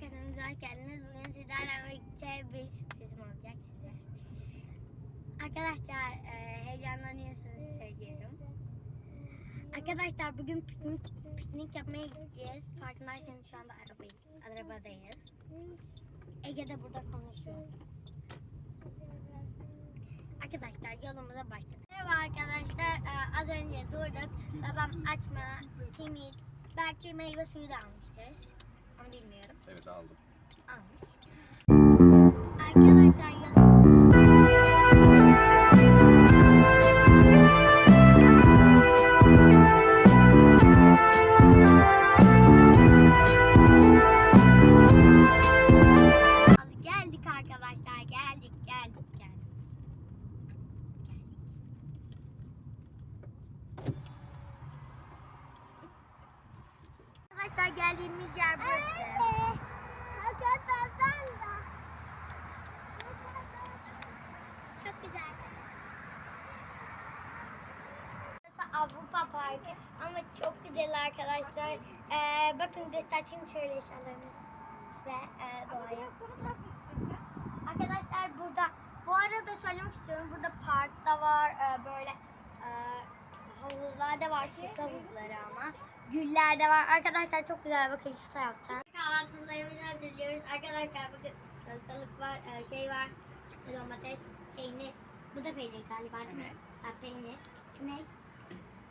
Kanalımıza hoş geldiniz. Bugün sizlerle birlikte bir sürprizim olacak size. Arkadaşlar e, heyecanlanıyorsanız söylüyorum. Arkadaşlar bugün piknik, piknik yapmaya gideceğiz. Farkındaysanız şu anda arabayı, arabadayız. Ege de burada konuşuyor. Arkadaşlar yolumuza başladık. Merhaba arkadaşlar. Ee, az önce durduk. Babam açma, simit, belki meyve suyu da almıştır. Bilmiyorum. Evet aldım. Almış. Geldiğimiz yer burası. Çok güzel. Avrupa Parkı ama çok güzel arkadaşlar. Ee, bakın göstereyim şöyle eşyalarımızı ve e, doğaya. Arkadaşlar burada bu arada söylemek istiyorum burada park da var e, böyle e, havuzlar da var süs havuzları ama güller de var arkadaşlar çok güzel bakın şu taraftan. Kahvaltılarımızı hazırlıyoruz arkadaşlar bakın salatalık var e, şey var domates peynir bu da peynir galiba değil mi? Ha, peynir ne?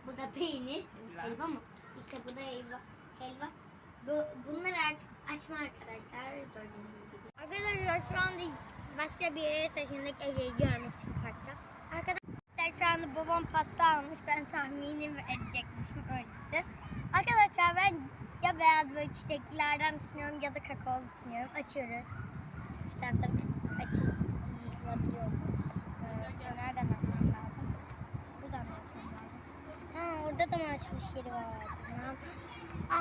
Bu da peynir helva mı? İşte bu da helva. helva. Bu, bunları ak- açma arkadaşlar gördüğünüz gibi. Arkadaşlar şu anda başka bir yere taşındık Ege'yi görmek için parkta. Arkadaşlar şu anda babam pasta almış. Ben tahminim edecekmişim öyledir. Arkadaşlar ben ya beyaz böyle çiçeklilerden düşünüyorum ya da kakaolu düşünüyorum. Açıyoruz. Şu taraftan açılabiliyormuş. Ee, nereden açmam lazım? Buradan açmam lazım? Ha orada da mı açmış yeri var? Tamam.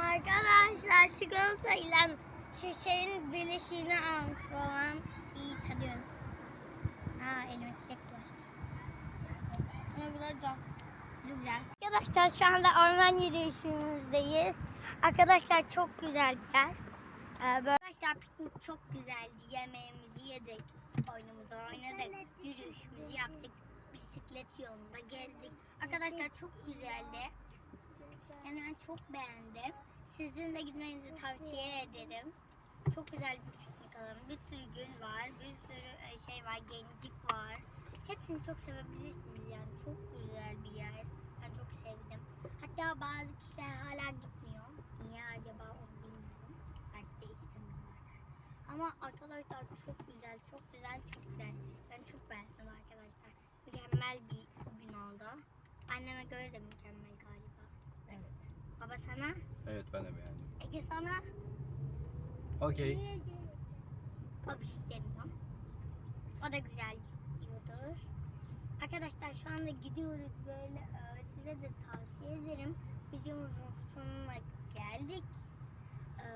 Arkadaşlar çikolatayla şu şeyin bileşiğini almış babam. İyi tadıyorum. Ha elime çilek bulaştı. Ama bu da çok güzel. Arkadaşlar şu anda orman yürüyüşümüzdeyiz. Arkadaşlar çok güzel bir yer. Ee, böyle- Arkadaşlar piknik çok güzeldi. Yemeğimizi yedik. Oyunumuzu oynadık. Yürüyüşümüzü yaptık. Bisiklet yolunda gezdik. Arkadaşlar çok güzeldi. Yani ben çok beğendim. Sizin de gitmenizi tavsiye ederim. Çok güzel bir piknik alanı. Bir sürü gül var. Bir sürü e, şey var. Gencik var. Hepsini çok sevebilirsiniz yani. Çok güzel bir yer. Ben çok sevdim. Bazı kişiler hala gitmiyor. Niye acaba onu bilmiyorum. Belki de istemiyorlardır. Ama arkadaşlar çok güzel, çok güzel, çok güzel. Ben çok beğendim arkadaşlar. Mükemmel bir gün oldu. Anneme göre de mükemmel galiba. Evet. Baba sana, Evet ben de beğendim. Ege sana. Okey. O bir şey demiyor. O da güzel. Arkadaşlar şu anda gidiyoruz böyle. e, Size de tavsiye ederim. Videomuzun sonuna geldik. E,